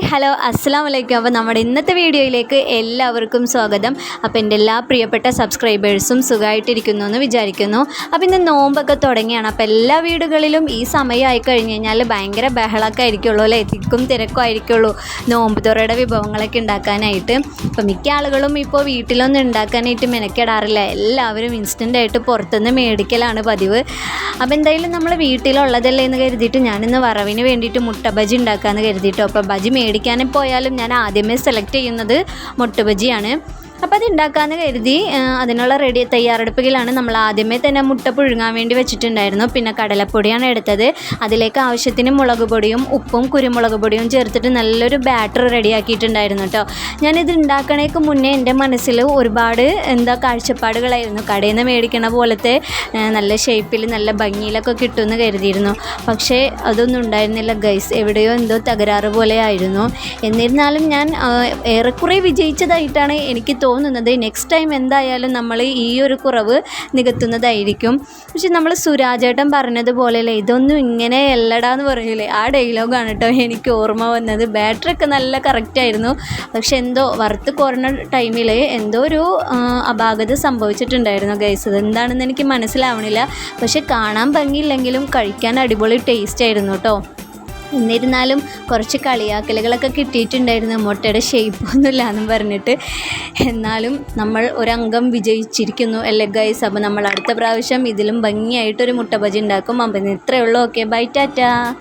Hi hello അസ്സാം വലൈക്കും അപ്പോൾ നമ്മുടെ ഇന്നത്തെ വീഡിയോയിലേക്ക് എല്ലാവർക്കും സ്വാഗതം. അപ്പോൾ എന്റെ എല്ലാ പ്രിയപ്പെട്ട സബ്സ്ക്രൈബേഴ്സും സുഖമായിട്ടിരിക്കുന്നു എന്ന് വിചാരിക്കുന്നു. അപ്പോൾ ഇന്ന് നോമ്പൊക്കെ തുടങ്ങിയാണ്. അപ്പോൾ എല്ലാ വീടുകളിലും ഈ സമയമായി കഴിഞ്ഞ് കഴിഞ്ഞാൽ ഭയങ്കര ബഹളമൊക്കെ ആയിരിക്കുള്ളൂ അല്ലേ? തിക്കും തിരക്കും ആയിരിക്കുള്ളൂ നോമ്പ് തുറയുടെ വിഭവങ്ങളൊക്കെ ഉണ്ടാക്കാനായിട്ട്. അപ്പോൾ മിക്ക ആളുകളും ഇപ്പോൾ വീട്ടിലൊന്നും ഉണ്ടാക്കാനായിട്ട് മെനക്കെടാറില്ല. എല്ലാവരും ഇൻസ്റ്റന്റ് ആയിട്ട് പുറത്തുനിന്ന് മേടിക്കലാണ് പതിവ്. അപ്പോൾ എന്തായാലും നമ്മൾ വീട്ടിലുള്ളതല്ലേ എന്ന് കരുതിയിട്ട് ഞാനിന്ന് വറവിന് വേണ്ടിയിട്ട് മുട്ട ബജി ഉണ്ടാക്കാമെന്ന് കരുതിയിട്ടോ. അപ്പോൾ ബജി മേടിക്കാനും പോയാലും ഞാൻ ആദ്യമേ സെലക്ട് ചെയ്യുന്നത് മുട്ട ബജിയാണ് അപ്പോൾ അത് ഉണ്ടാക്കാമെന്ന് കരുതി അതിനുള്ള റെഡി തയ്യാറെടുപ്പുകളാണ് നമ്മൾ ആദ്യമേ തന്നെ മുട്ട പുഴുങ്ങാൻ വേണ്ടി വെച്ചിട്ടുണ്ടായിരുന്നു. പിന്നെ കടലപ്പൊടിയാണ് എടുത്തത്. അതിലേക്ക് ആവശ്യത്തിന് മുളക് പൊടിയും ഉപ്പും കുരുമുളക് പൊടിയും ചേർത്തിട്ട് നല്ലൊരു ബാറ്റർ റെഡിയാക്കിയിട്ടുണ്ടായിരുന്നു കേട്ടോ ഞാനിത് ഉണ്ടാക്കണേക്ക് മുന്നേ എന്റെ മനസ്സിൽ ഒരുപാട് എന്താ കാഴ്ചപ്പാടുകളായിരുന്നു. കടയിൽ നിന്ന് മേടിക്കണ പോലത്തെ നല്ല ഷേപ്പിൽ നല്ല ഭംഗിയിലൊക്കെ കിട്ടുമെന്ന് കരുതിയിരുന്നു. പക്ഷേ അതൊന്നും ഉണ്ടായിരുന്നില്ല. ഗൈസ് എവിടെയോ എന്തോ തകരാറ് പോലെ ആയിരുന്നു. എന്നിരുന്നാലും ഞാൻ ഏറെക്കുറെ വിജയിച്ചതായിട്ടാണ് എനിക്ക് തോന്നുന്നത് നെക്സ്റ്റ് ടൈം എന്തായാലും നമ്മൾ ഈ ഒരു കുറവ് നികത്തുന്നതായിരിക്കും. പക്ഷെ നമ്മൾ സുരാജേട്ടൻ പറഞ്ഞതുപോലെയല്ലേ ഇതൊന്നും ഇങ്ങനെ അല്ലടാന്ന് പറയില്ലേ ആ ഡയലോഗാണ് കേട്ടോ എനിക്ക് ഓർമ്മ വന്നത്. ബാറ്ററി ഒക്കെ നല്ല കറക്റ്റായിരുന്നു പക്ഷെ എന്തോ വറുത്ത് കുറഞ്ഞ ടൈമിൽ എന്തോ ഒരു അപാകത സംഭവിച്ചിട്ടുണ്ടായിരുന്നു ഗൈസ് എന്താണെന്ന് എനിക്ക് മനസ്സിലാവണില്ല. പക്ഷെ കാണാൻ ഭംഗിയില്ലെങ്കിലും കഴിക്കാൻ അടിപൊളി ടേസ്റ്റ് ആയിരുന്നു കേട്ടോ എന്നിരുന്നാലും കുറച്ച് കളിയാക്കലുകളൊക്കെ കിട്ടിയിട്ടുണ്ടായിരുന്നു. മുട്ടയുടെ ഷേപ്പ് ഒന്നുമില്ല എന്നും പറഞ്ഞിട്ട്. എന്നാലും നമ്മൾ ഒരംഗം വിജയിച്ചിരിക്കുന്നു അല്ലേ ഗൈസ് അപ്പോൾ നമ്മൾ അടുത്ത പ്രാവശ്യം ഇതിലും ഭംഗിയായിട്ടൊരു മുട്ട ബജി ഉണ്ടാക്കും. അപ്പം ഇത്രയേ ഉള്ളൂ. Okay bye Tata.